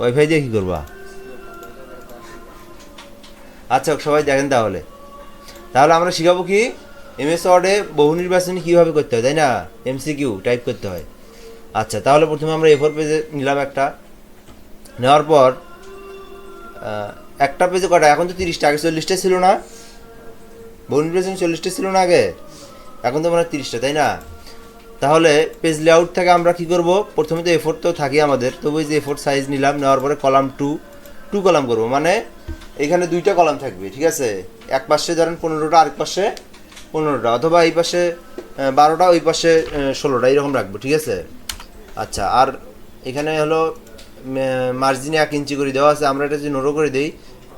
Wifi দিয়ে কী করবা? আচ্ছা সবাই দেখেন তাহলে। তাহলে আমরা শিখাবো কি? এমএস ওয়ার্ডে বহু নির্বাচনী কীভাবে করতে হয়, তাই না? এমসিকিউ টাইপ করতে হয়। আচ্ছা তাহলে প্রথমে আমরা এফোর পেজে নিলাম একটা। নেওয়ার পর একটা পেজে কটা এখন তো তিরিশটা, আগে চল্লিশটা ছিল না। বহু নির্বাচনী চল্লিশটা ছিল না আগে। এখন তো মানে তিরিশটা, তাই না? তাহলে পেজ লেআউট থেকে আমরা কি করব? প্রথমে তো এফোর্ট তো থাকি আমাদের। তবু যে এফোর্ট সাইজ নিলাম, নেওয়ার পরে কলাম টু টু কলাম করব। মানে এখানে দুইটা কলাম থাকবে, ঠিক আছে? এক পাশে ধরেন পনেরোটা, আরেক পাশে পনেরোটা, অথবা এই পাশে বারোটা, ওই পাশে ষোলোটা, এরকম রাখব, ঠিক আছে? আচ্ছা আর এখানে হলো মার্জিনে এক ইঞ্চি করে দেওয়া আছে, আমরা এটা যদি নোটো করে দিই,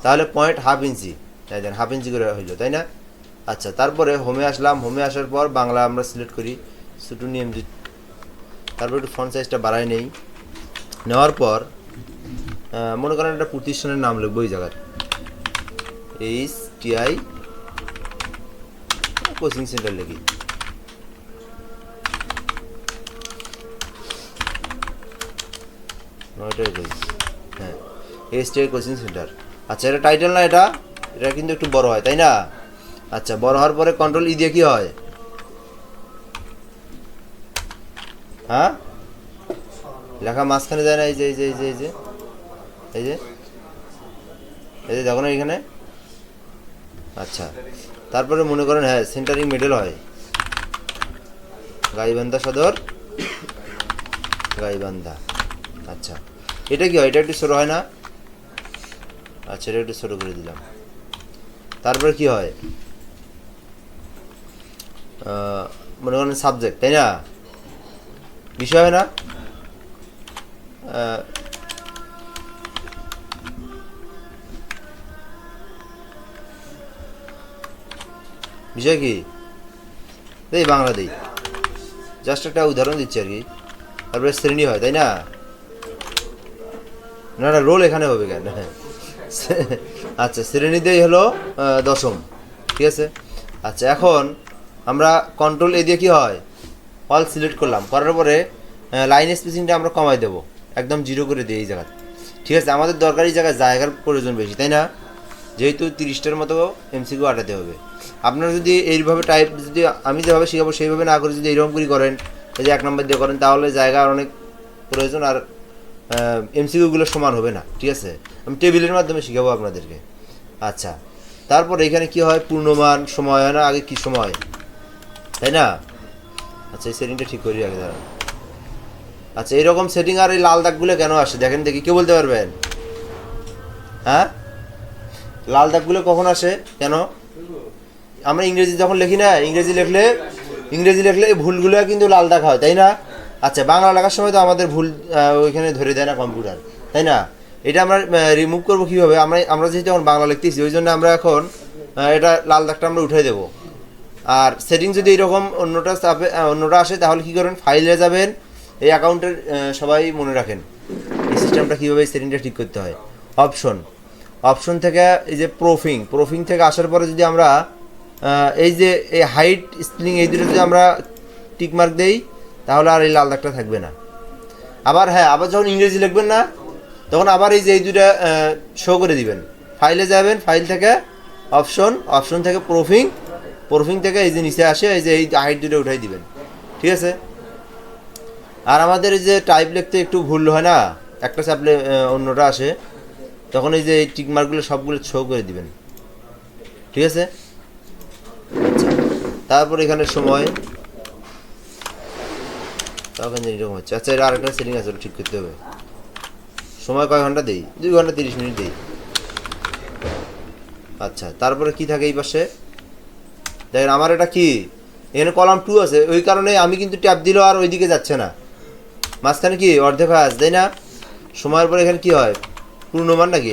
তাহলে পয়েন্ট হাফ ইঞ্চি। তাই দেন হাফ ইঞ্চি করে হইল, তাই না? আচ্ছা তারপরে হোমে আসলাম হোমে আসার পর বাংলা আমরা সিলেক্ট করি। ছোটো নিয়ম দি তারপর একটু ফন্ট সাইজটা বাড়াই নেই। নেওয়ার পর মনে করেন একটা প্রতিষ্ঠানের নাম লিখব ওই জায়গার এইচ টিআই কোচিং সেন্টার লিখি। হ্যাঁ এইচ টিআই কোচিং সেন্টার। আচ্ছা এটা টাইটেল না এটা? এটা কিন্তু একটু বড় হয়, তাই না? আচ্ছা বড় হওয়ার পরে কন্ট্রোল ই দিয়ে কি হয়? হ্যাঁ? লেখা মাঝখানে যায় না, এই যে এই যে এই যে এই যে এই যে এই যে, দেখো না এখানে? আচ্ছা তারপরে মনে করেন হ্যাঁ সেন্টারিং মিডল হয়। গাইবান্ধা সদর, গাইবান্ধা আচ্ছা। এটা কি হয়? এটা একটু ছোটো হয় না? আচ্ছা এটা একটু ছোটো করে দিলাম। তারপরে কি হয়? মনে করেন সাবজেক্ট তাই না? বিষয় হয় না? বিষয় কি? এই বাংলা দিই। জাস্ট একটা উদাহরণ দিচ্ছি আর কি। তারপরে শ্রেণি হয়, তাই না? না না রোল এখানে হবে কেন? আচ্ছা শ্রেণীতেই হলো দশম। ঠিক আছে? আচ্ছা এখন আমরা কন্ট্রোল এ দিয়ে কি হয়? অল সিলেক্ট করলাম, করার পরে লাইন স্পেসিংটা আমরা কমাই দেবো। একদম জিরো করে দিই এই জায়গাতে। ঠিক আছে, আমাদের দরকারি জায়গায় জায়গার প্রয়োজন বেশি, তাই না? যেহেতু তিরিশটার মতো এমসিকিউ আটাতে হবে। আপনারা যদি এইভাবে টাইপ যদি আমি যেভাবে শেখাবো, সেইভাবে না করে যদি এইরকম করে করেন যদি এক নম্বর দিয়ে করেন, তাহলে জায়গার অনেক প্রয়োজন আর এমসিকিউগুলো সমান হবে না, ঠিক আছে? আমি টেবিলের মাধ্যমে শেখাবো আপনাদেরকে। আচ্ছা তারপর এখানে কি হয়? পূর্ণমান সময় হয় না? আগে কি সময়? তাই না? আচ্ছা এই সেটিংটা ঠিক করি, আগে দাঁড়ান। আচ্ছা এইরকম সেটিং আর এই লাল দাগগুলো কেন আসে? দেখেন দেখি কে বলতে পারবেন? হ্যাঁ? লাল দাগগুলো কখন আসে? কেন? আমরা ইংরেজি যখন লিখি না, ইংরেজি লিখলে ইংরেজি লিখলে এই ভুলগুলো কিন্তু লাল দাগ হয়, তাই না? আচ্ছা বাংলা লেখার সময় তো আমাদের ভুল ওইখানে ধরে দেয় না কম্পিউটার, তাই না? এটা আমরা রিমুভ করব কীভাবে? আমরা আমরা যেহেতু এখন বাংলা লিখতেছি, ওই জন্য আমরা এখন এটা লাল দাগটা আমরা উঠে দেবো। আর সেটিং যদি এরকম অন্যটা অন্যটা আসে, তাহলে কী করেন? ফাইলে যাবেন, এই অ্যাকাউন্টের সবাই মনে রাখেন এই সিস্টেমটা কীভাবে সেটিংটা ঠিক করতে হয়। অপশন। অপশন থেকে এই যে প্রোফিং প্রোফিং থেকে আসার পরে যদি আমরা এই যে এই হাইট, স্প্লিং, এই দুটো যদি আমরা টিক মার্ক দেই, তাহলে আর এই লাল দাগটা থাকবে না। আবার হ্যাঁ আবার যখন ইংরেজি লিখবেন না, তখন আবার এই যে এই দুটা শো করে দিবেন। ফাইলে যাবেন, ফাইল থেকে অপশন অপশন থেকে প্রোফিং প্রোফিং থেকে এই যে নিচে আসে, এই যে এই হাইট দুটো উঠাই দিবেন। ঠিক আছে? আর আমাদের এই যে টাইপ লিখতে একটু ভুল হয় না? একটা চাপলে অন্যটা আসে। তখন এই যে এই টিকমার্কগুলো সবগুলো শো করে দিবেন। ঠিক আছে? আচ্ছা তারপর এখানে সময়। তখন এরকম হচ্ছে। আচ্ছা এটা আরেকটা সেটিং আছে ঠিক করতে হবে। সময় কয় ঘণ্টা দেই? দুই ঘণ্টা তিরিশ মিনিট দেই। আচ্ছা তারপরে কি থাকে এই পাশে? দেখেন, আমার এটা কি? এখানে কলাম টু আছে, ওই কারণে আমি কিন্তু ট্যাপ দিলেও আর ওইদিকে যাচ্ছে না। মাঝখানে কি অর্ধেক আছে, তাই না? সময়ের পরে এখানে কি হয়? পূর্ণমান নাকি?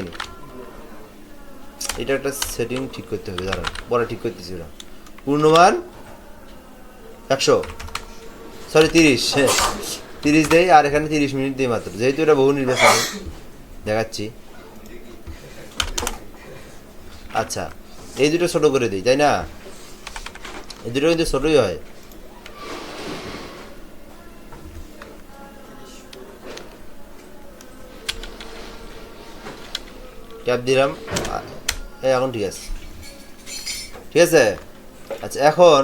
এটা একটা সেটিং ঠিক করতে হবে, দাঁড়ান, পরে ঠিক করতেছি ওরা পূর্ণমান একশো সরি তিরিশ হ্যাঁ তিরিশ দেই, আর এখানে তিরিশ মিনিট দিই মাত্র, যেহেতু এটা বহু নির্বাচন, দেখাচ্ছি। আচ্ছা এই দুটো ছোটো করে দিই, তাই না? এই দুটো কিন্তু ছোটই হয়। ট্যাপ দিলাম। এখন ঠিক আছে। ঠিক আছে? আচ্ছা এখন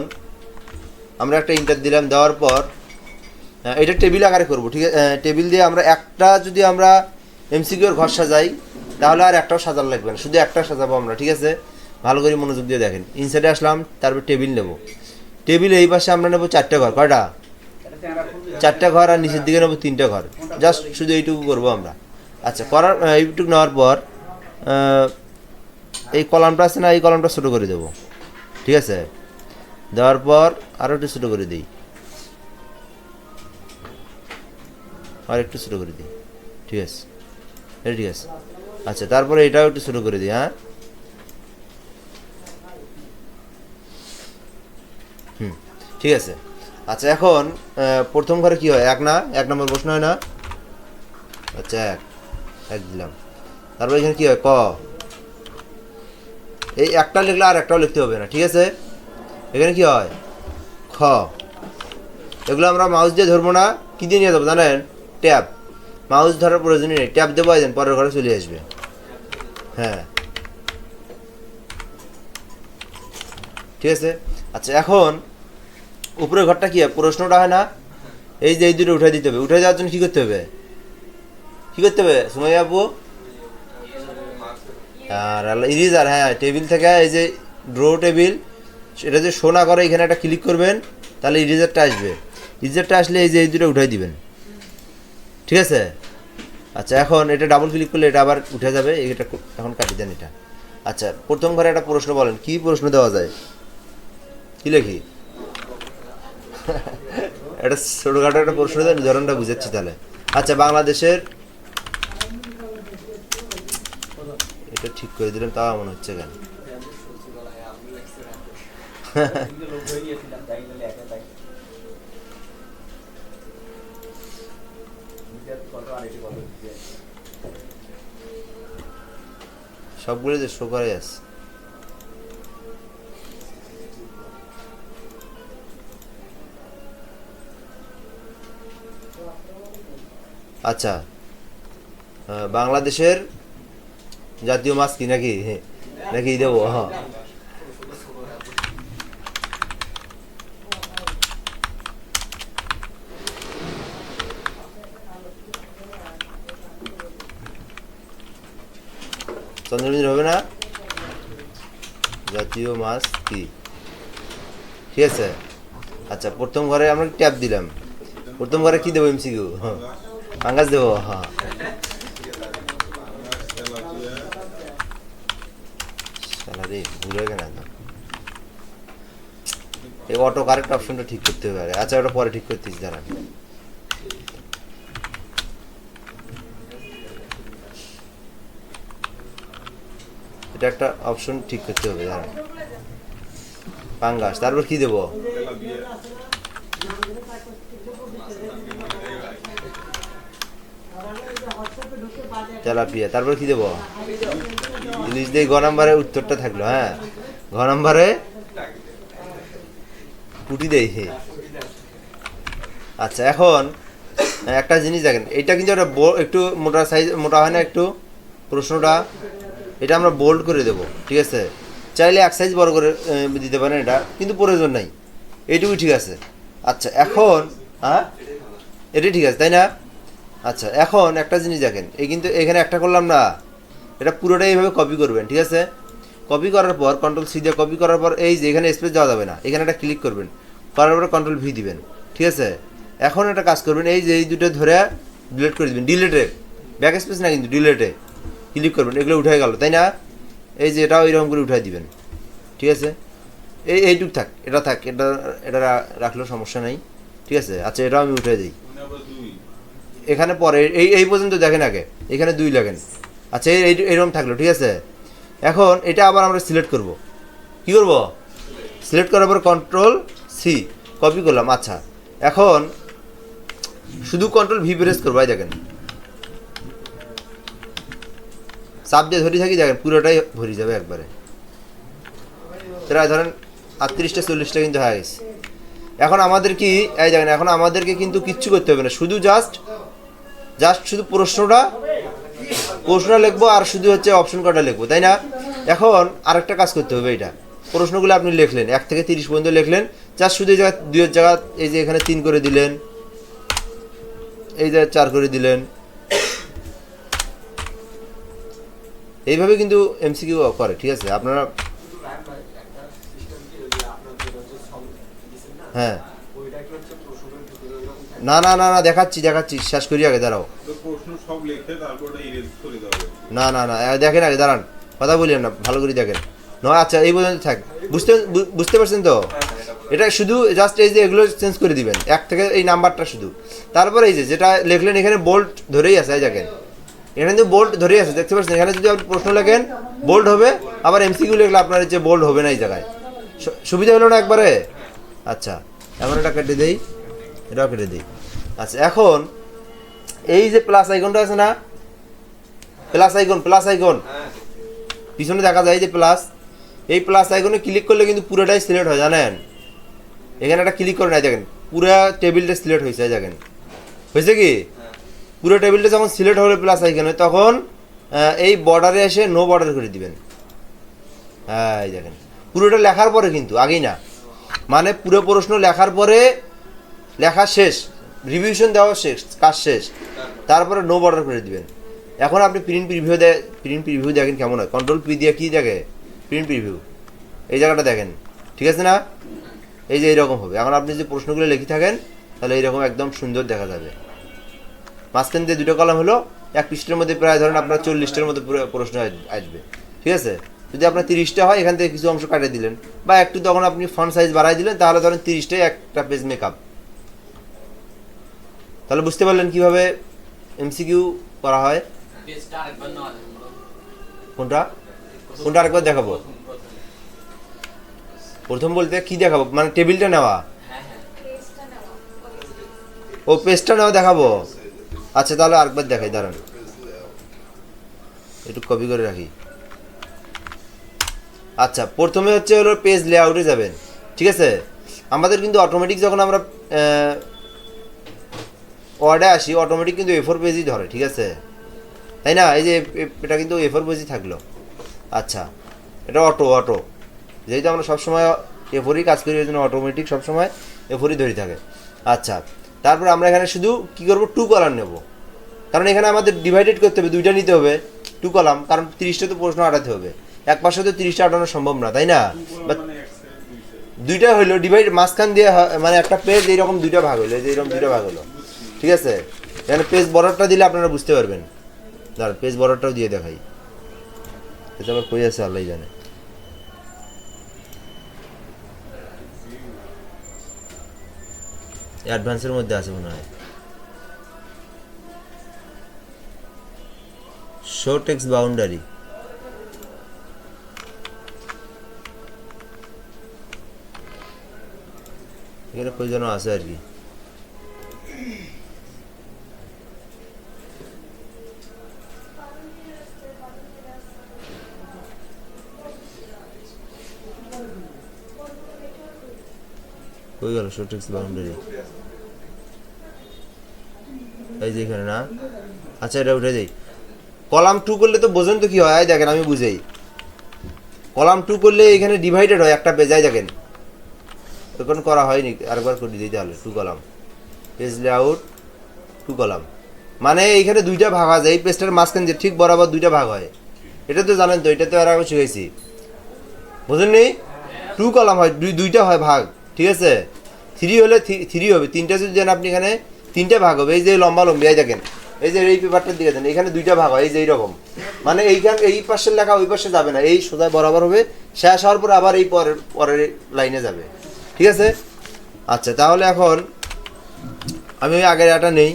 আমরা একটা ইন্টার দিলাম, দেওয়ার পর এটা টেবিল আকারে করব, ঠিক আছে? টেবিল দিয়ে আমরা একটা যদি আমরা এমসিকিউর ঘর সাজাই, তাহলে আর একটাও সাজার লাগবে না। শুধু একটা সাজাবো আমরা, ঠিক আছে? ভালো করে মনোযোগ দিয়ে দেখেন। ইনসাইডে আসলাম, তারপর টেবিল নেব। টেবিল এই পাশে আমরা নেব চারটে ঘর। কয়টা? চারটা ঘর আর নিচের দিকে নেব তিনটা ঘর। জাস্ট শুধু এইটুকু করব আমরা। আচ্ছা করার, এইটুকু নেওয়ার পর এই কলামটা আছে না, এই কলামটা ছোটো করে দেবো। ঠিক আছে? দেওয়ার পর আরও একটু ছোটো করে দিই। আর একটু ছোটো করে দিই। ঠিক আছে? ঠিক আছে। আচ্ছা তারপরে এটাও একটু ছোটো করে দিই হ্যাঁ? ঠিক আছে। আচ্ছা এখন প্রথম ঘরে কি হয়? এক না, এক নম্বর প্রশ্ন হয় না? আচ্ছা এক। এক দিলাম। তারপর এখানে কি হয়? ক। এই একটা লিখলে আর একটাও লিখতে হবে না, ঠিক আছে? এখানে কি হয়? খ। এগুলো আমরা মাউস দিয়ে ধরবো না, কি দিয়ে নিয়ে যাব জানেন? ট্যাব। মাউস ধরার প্রয়োজনই নেই, ট্যাব দেবো দেন, পরের ঘরে চলে আসবে। হ্যাঁ। ঠিক আছে? আচ্ছা এখন উপরের ঘরটা কি হয়? প্রশ্নটা হয় না? এই যে এই দুটো উঠে দিতে হবে। উঠে যাওয়ার জন্য কি করতে হবে? কি করতে হবে? সময় আপু আর ইরিজার হ্যাঁ টেবিল থেকে এই যে ড্রো টেবিল সেটা যে শো না করে, এখানে একটা ক্লিক করবেন, তাহলে ইরিজারটা আসবে। ইরিজারটা আসলে এই যে এই দুটো উঠাই দিবেন। ঠিক আছে? আচ্ছা এখন এটা ডাবল ক্লিক করলে এটা আবার উঠে যাবে। এটা এখন কাটি দেন এটা। আচ্ছা প্রথম ঘরে একটা প্রশ্ন বলেন। কি প্রশ্ন দেওয়া যায়? কি লেখি? এটা ছোটখাটো একটা প্রশ্ন দেন, ধরনটা বুঝাচ্ছি তাহলে। আচ্ছা বাংলাদেশের এটা ঠিক করে দিলাম, তাও মনে হচ্ছে কেন? সবগুলো যে শো করে আছে। আচ্ছা। বাংলাদেশের জাতীয় মাছ কি নাকি? নাকি দেবো? হ্যাঁ চন্দ্রবিন্দু হবে না? জাতীয় মাছ কি? ঠিক আছে। আচ্ছা প্রথম ঘরে আমরা ট্যাপ দিলাম। প্রথম ঘরে কি দেবো এমসিকিউ হ্যাঁ পাঙ্গাস দেবো হ্যাঁ রে, ভুলে এই অটো কারেক্ট অপশনটা ঠিক করতে আগে। আচ্ছা ওটা পরে ঠিক করতেছি দাঁড়ান এটা একটা অপশন ঠিক করতে হবে দাঁড়ান পাঙ্গাস, তারপর কি দেবো? তেলাপিয়া। তারপর কি দেবো? ইলিশ দিয়ে নাম্বারে উত্তরটা থাকল হ্যাঁ? ঘ নাম্বারে পুটি হে। আচ্ছা এখন একটা জিনিস দেখেন, এটা কিন্তু একটা একটু মোটা সাইজ মোটা হয় না একটু? প্রশ্নটা, এটা আমরা বোল্ড করে দেবো, ঠিক আছে? চাইলে এক সাইজ বড় করে দিতে পারেন এটা, কিন্তু প্রয়োজন নাই। এইটুকুই ঠিক আছে। আচ্ছা এখন হ্যাঁ? এটাই ঠিক আছে, তাই না? আচ্ছা এখন একটা জিনিস দেখেন, এই কিন্তু এখানে একটা করলাম না, এটা পুরোটাই এইভাবে কপি করবেন, ঠিক আছে? কপি করার পর কন্ট্রোল সি দিয়ে কপি করার পর, এই যে এখানে স্পেস যাওয়া যাবে না, এখানে একটা ক্লিক করবেন, করার পরে কন্ট্রোল ভি দিবেন, ঠিক আছে? এখন একটা কাজ করবেন, এই যে এই দুটো ধরে ডিলেট করে দিবেন ডিলেটে ব্যাক স্পেস না কিন্তু ডিলেটে ক্লিক করবেন, এগুলো উঠে গেল, তাই না? এই যে এটাও এরকম করে উঠাই দিবেন, ঠিক আছে? এই এইটুক থাক, এটা থাক, এটা এটা রাখলেও সমস্যা নাই, ঠিক আছে? আচ্ছা এটাও আমি উঠে দিই। এখানে পরে, এই এই পর্যন্ত দেখেন আগে, এখানে দুই লাগেন আচ্ছা এই, এই- এইরকম থাকল, ঠিক আছে? এখন এটা আবার আমরা সিলেক্ট করব। কি করব? সিলেক্ট করার পর কন্ট্রোল সি কপি করলাম আচ্ছা। এখন শুধু কন্ট্রোল ভি প্রেস করব, এই দেখেন। চাপ দিয়ে ধরে থাকি, দেখেন, পুরোটাই ভরে যাবে একবারে। প্রায় ধরেন আটত্রিশটা, চল্লিশটা কিন্তু হয়ে গেছে। এখন আমাদের কি, এই দেখেন, এখন আমাদেরকে কিন্তু কিচ্ছু করতে হবে না। শুধু জাস্ট জাস্ট শুধু প্রশ্নটা প্রশ্নটা লিখব আর শুধু হচ্ছে অপশন কটা লিখব, তাই না? এখন আরেকটা কাজ করতে হবে এটা। প্রশ্নগুলো আপনি লিখলেন, এক থেকে তিরিশ পর্যন্ত লিখলেন যা শুধু এই জায়গায় দুইয়ের জায়গা, এই যে এখানে তিন করে দিলেন, এই জায়গায় চার করে দিলেন। এইভাবে কিন্তু এমসিকিউ করে, ঠিক আছে? আপনারা হ্যাঁ। না না না না দেখাচ্ছি দেখাচ্ছি শেষ করি আগে দাঁড়াও। না না না দেখেন আগে দাঁড়ান কথা বলিয়েন না ভালো করে দেখেন। নয় আচ্ছা এই পর্যন্ত থাক বুঝতে বুঝতে পারছেন তো? এটা শুধু জাস্ট এই যে এগুলো চেঞ্জ করে দিবেন এক থেকে এই নাম্বারটা শুধু। তারপরে এই যে যেটা লিখলেন এখানে বোল্ট ধরেই আছে এই দেখেন। এখানে কিন্তু বোল্ট ধরেই আছে দেখতে পাচ্ছেন? এখানে যদি আপনি প্রশ্ন লেখেন বোল্ড হবে আবার এমসিকিউ লিখলে আপনার যে বোল্ড হবে না এই জায়গায়। সুবিধা হলো না একবারে? আচ্ছা এখন এটা কেটে দেই। এটাও কেটে দিই। আচ্ছা এখন এই যে প্লাস আইকনটা আছে না? প্লাস আইকন প্লাস আইকন পিছনে দেখা যায় যে প্লাস এই প্লাস আইকনে ক্লিক করলে কিন্তু পুরোটাই সিলেক্ট হয়, জানেন? এখানে একটা ক্লিক করে নাই, দেখেন। পুরো টেবিলটা সিলেক্ট হয়েছে দেখেন। হয়েছে কি? পুরো টেবিলটা যখন সিলেক্ট হলো প্লাস আইকনে তখন এই বর্ডারে এসে নো বর্ডার করে দিবেন। হ্যাঁ এই দেখেন। পুরোটা লেখার পরে কিন্তু, আগেই না। মানে পুরো প্রশ্ন লেখার পরে লেখা শেষ রিভিউশন দেওয়া শেষ, কাজ শেষ। তারপরে নো বর্ডার করে দিবেন। এখন আপনি প্রিন্ট প্রিভিউ দেয় প্রিন্ট প্রিভিউ দেখেন কেমন হয়। কন্ট্রোল পি দিয়ে কী দেখে? প্রিন্ট প্রিভিউ এই জায়গাটা দেখেন। ঠিক আছে না? এই যে এইরকম হবে। এখন আপনি যে প্রশ্নগুলো লিখে থাকেন, তাহলে এইরকম একদম সুন্দর দেখা যাবে। মাঝখান দিয়ে দুটো কলাম হলো, এক পৃষ্ঠের মধ্যে প্রায় ধরেন আপনার চল্লিশটার মধ্যে প্রশ্ন আসবে। ঠিক আছে? যদি আপনার তিরিশটা হয়, এখান থেকে কিছু অংশ কাটিয়ে দিলেন। বা একটু তখন আপনি ফন্ট সাইজ বাড়াই দিলেন, তাহলে ধরেন তিরিশটাই একটা পেজ মেকআপ তাহলে বুঝতে পারলেন কীভাবে এমসিকিউ করা হয়? কোনটা? কোনটা আরেকবার দেখাবো? প্রথম বলতে কি দেখাবো? মানে টেবিলটা নেওয়া? ও পেজটা নেওয়া দেখাবো? আচ্ছা তাহলে আরেকবার দেখাই, দাঁড়ান। একটু কপি করে রাখি। আচ্ছা প্রথমে হচ্ছে হলো পেজ লেআউটে যাবেন, ঠিক আছে? আমাদের কিন্তু অটোমেটিক যখন আমরা ওয়ার্ডে আসি অটোমেটিক কিন্তু এফোর পেজই ধরে ঠিক আছে? তাই না? এই যে এ- এটা কিন্তু এফোর পেজই থাকল। আচ্ছা এটা অটো অটো যেহেতু আমরা সবসময় এফোরই কাজ করি ওই জন্য অটোমেটিক সবসময় এফোরই ধরে থাকে। আচ্ছা তারপর আমরা এখানে শুধু কি করব? টু কলার নেব। কারণ এখানে আমাদের ডিভাইডেড করতে হবে দুইটা নিতে হবে টু কলাম কারণ তিরিশটা তো প্রশ্ন আটাতে হবে। এক পাশে তো তিরিশটা আটানো সম্ভব না তাই না? বা মানে দুইটা হইল ডিভাইড মাঝখান দিয়ে মানে একটা পেজ এইরকম দুইটা ভাগ হইল এই যে এরকম দুইটা ভাগ হলো ঠিক আছে? এখানে পেজ বর্ডারটা দিলে আপনারা বুঝতে পারবেন। দাঁড়ান পেজ বর্ডারটাও দিয়ে দেখাই। এটা আবার কই আছে আল্লাহ জানে। অ্যাডভান্সের মধ্যে আছে মনে হয়। শো টেক্স বাউন্ডারি এখানে কই যেন আছে আর কি। কই গেল শোটেক্স বাউন্ডারি এই যে এখানে না? আচ্ছা এটা উঠে যাই কলাম টু করলে তো বোঝেন তো কি হয়? এই দেখেন, আমি বুঝেই। কলাম টু করলে এখানে ডিভাইডেড হয় একটা পেজাই দেখেন। এখন করা হয়নি, আরেকবার করে দিই তাহলে two column. Page layout two column. মানে এইখানে দুইটা ভাগ হয় এই পেজটার মাঝখান যে ঠিক বরাবর দুইটা ভাগ হয়। এটা তো জানেন তো, এটা তো আর আমি শিখেছি। বুঝলেন টু কলাম হয়, দুই, দুইটা হয় ভাগ, ঠিক আছে? থ্রি হলে থ্রি হবে। তিনটা যদি দেন আপনি এখানে তিনটা ভাগ হবে। এই যে লম্বা লম্বি, এই দেখেন। এই যে এই পেপারটার দিকে দেন। এখানে দুইটা ভাগ হয়, এই যে এইরকম। মানে এইখান এই পাশের লেখা ওই পাশে যাবে না। এই সোজা বরাবর হবে। শেষ হওয়ার পরে আবার এই পরের পরের লাইনে যাবে। ঠিক আছে? আচ্ছা তাহলে এখন আমি ওই আগের এটা নেই।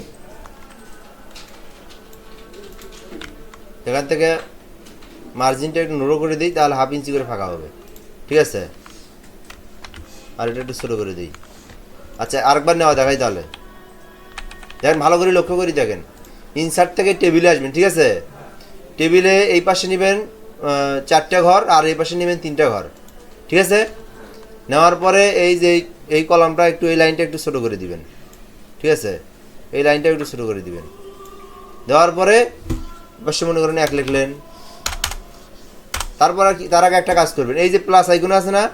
এখান থেকে মার্জিনটা একটু নুরো করে দিই, তাহলে হাফ ইঞ্চি করে ফাঁকা হবে। ঠিক আছে? আর এটা একটু ছোটো করে দিই। আচ্ছা আরেকবার নেওয়া দেখাই তাহলে। দেখেন, ভালো করে লক্ষ্য করি দেখেন। ইনসার্ট থেকে টেবিলে আসবেন, ঠিক আছে? টেবিলে এই পাশে নেবেন চারটা ঘর আর এই পাশে নেবেন তিনটা ঘর, ঠিক আছে? নেওয়ার পরে এই যে, এই- কলামটা একটু, এই লাইনটা একটু ছোটো করে দিবেন, ঠিক আছে? এই লাইনটা একটু ছোটো করে দিবেন। দেওয়ার পরে পাশে মনে করেন এক লিখলেন। তারপর আর কি, তার আগে একটা কাজ করবেন। এই যে প্লাস আইকন আছে না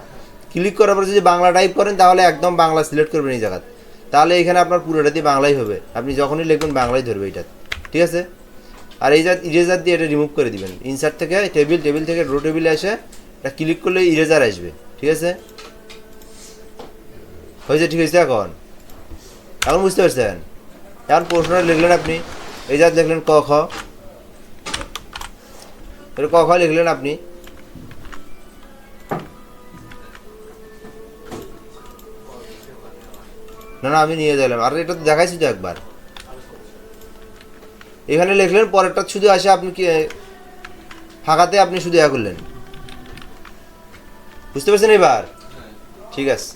ক্লিক করার পর যদি বাংলা টাইপ করেন, তাহলে একদম বাংলা সিলেক্ট করবেন এই জায়গায় তাহলে এখানে আপনার পুরোটা দিয়ে বাংলাই হবে। আপনি যখনই লিখবেন, বাংলাই ধরবে এটা ঠিক আছে? আর এই যা ইরেজার দিয়ে এটা রিমুভ করে দিবেন। ইনসার্ট থেকে টেবিল টেবিল থেকে ড্রো টেবিলে এসে এটা ক্লিক করলে ইরেজার আসবে। ঠিক আছে? হয়েছে, ঠিক আছে এখন? এখন বুঝতে পারছেন? এখন প্রশ্নটা লিখলেন আপনি। এই যা লিখলেন ক, খ। ক, খ লিখলেন আপনি। না না, আমি নিয়ে গেলাম আর, এটা তো দেখাইছি তো একবার। এখানে লিখলেন, পরেরটা শুধু আসে আপনি কি ফাঁকাতে আপনি শুধু ইয়া করলেন। বুঝতে পারছেন এবার? ঠিক আছে।